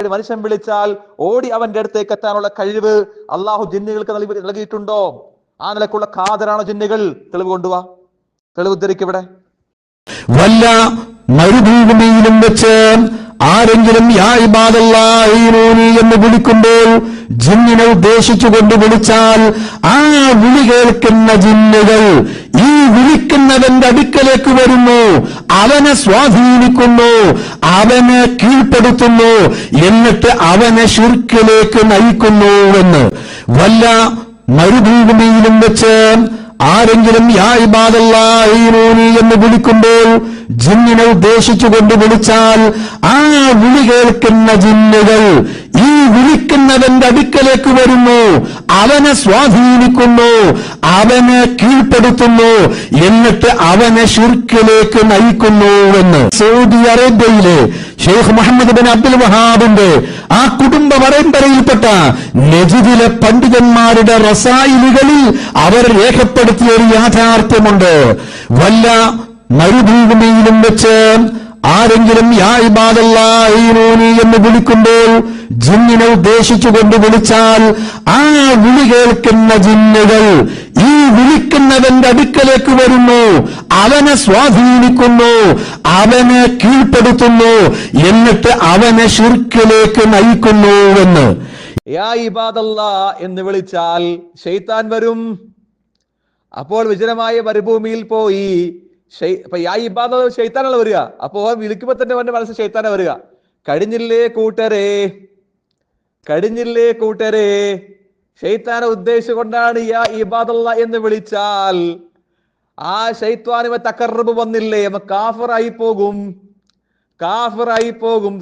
ഒരു മനുഷ്യൻ വിളിച്ചാൽ ഓടി അവന്റെ അടുത്തേക്ക് എത്താനുള്ള കഴിവ് അള്ളാഹു ജിന്നുകൾക്ക് നൽകി നൽകിയിട്ടുണ്ടോ? ആ നിലക്കുള്ള കാതരാണോ ജിന്നുകൾ? തെളിവ് കൊണ്ടുവാ. തെളിവ് ഉദ്ധരിക്കിവിടെ വല്ല മരുഭൂമിയിലും വെച്ച് ആരെങ്കിലും എന്ന് വിളിക്കുമ്പോൾ ജിന്നിനെ ഉദ്ദേശിച്ചുകൊണ്ട് വിളിച്ചാൽ ആ വിളി കേൾക്കുന്ന ജിന്നുകൾ ഈ വിളിക്കുന്നവന്റെ അടുക്കലേക്ക് വരുന്നു. അവനെ സ്വാധീനിക്കുന്നു അവനെ കീഴ്പ്പെടുത്തുന്നു എന്നിട്ട് അവനെ ശുർക്കിലേക്ക് നയിക്കുന്നു എന്ന് വല്ല മരുഭൂമിയിലും വെച്ച് ആരെങ്കിലും യാ ഇബാദല്ലാഹീനൂനി എന്ന് വിളിക്കുമ്പോൾ ജിന്നിനെ ഉദ്ദേശിച്ചുകൊണ്ട് വിളിച്ചാൽ ആ വിളി കേൾക്കുന്ന ജിന്നുകൾ ഈ വിളിക്കുന്നവന്റെ അടുക്കലേക്ക് വരുന്നു. അവനെ സ്വാധീനിക്കുന്നു. അവനെ കീഴ്പ്പെടുത്തുന്നു. എന്നിട്ട് അവനെ ശുർക്കിലേക്ക് നയിക്കുന്നു എന്ന് സൗദി അറേബ്യയിലെ ഷെയ്ഖ് മുഹമ്മദ് ബിൻ അബ്ദുൽ വഹാബിന്റെ ആ കുടുംബ പരമ്പരയിൽപ്പെട്ട നജിദിലെ പണ്ഡിതന്മാരുടെ റസായിലുകളിൽ അവർ രേഖപ്പെടുത്തിയ ഒരു യാഥാർത്ഥ്യമുണ്ട്. വല്ല മരുഭൂമിയിലും വെച്ച് ആരെങ്കിലും യാ ഇബാദല്ലാഹീനൂനി എന്ന് വിളിക്കുമ്പോൾ ജിന്നിനെ ഉദ്ദേശിച്ചുകൊണ്ട് വിളിച്ചാൽ ആ വിളി കേൾക്കുന്ന ജിന്നുകൾ ഈ വിളിക്കുന്നവന്റെ അടുക്കലേക്ക് വരുന്നു. അവനെ സ്വാധീനിക്കുന്നു. അവനെ കീഴ്പ്പെടുത്തുന്നു. എന്നിട്ട് അവനെ ശുർക്കിലേക്ക് നയിക്കുന്നു എന്ന്. യാ എന്ന് വിളിച്ചാൽ ഷെയ്ത്താൻ വരും. അപ്പോൾ വിജനമായ മരുഭൂമിയിൽ പോയി ഇപ്പൊ യാ ഇബാദ ഷെയ്ത്താനാണ് വരിക? അപ്പൊ വിളിക്കുമ്പോ തന്നെ അവന്റെ മനസ്സിൽ ഷെയ്ത്താനാ വരിക. കഴിഞ്ഞില്ലേ കൂട്ടരേ? കഴിഞ്ഞില്ലേ കൂട്ടരെ? ഷെയ്ത്താനെ ഉദ്ദേശിച്ചുകൊണ്ടാണ് യാ ഇബാദുള്ള എന്ന് വിളിച്ചാൽ ആ ഷെയ്ത്വാനിമ തക്കറബ് വന്നില്ലേ? കാഫറായി പോകും. കാഫറായി പോകും.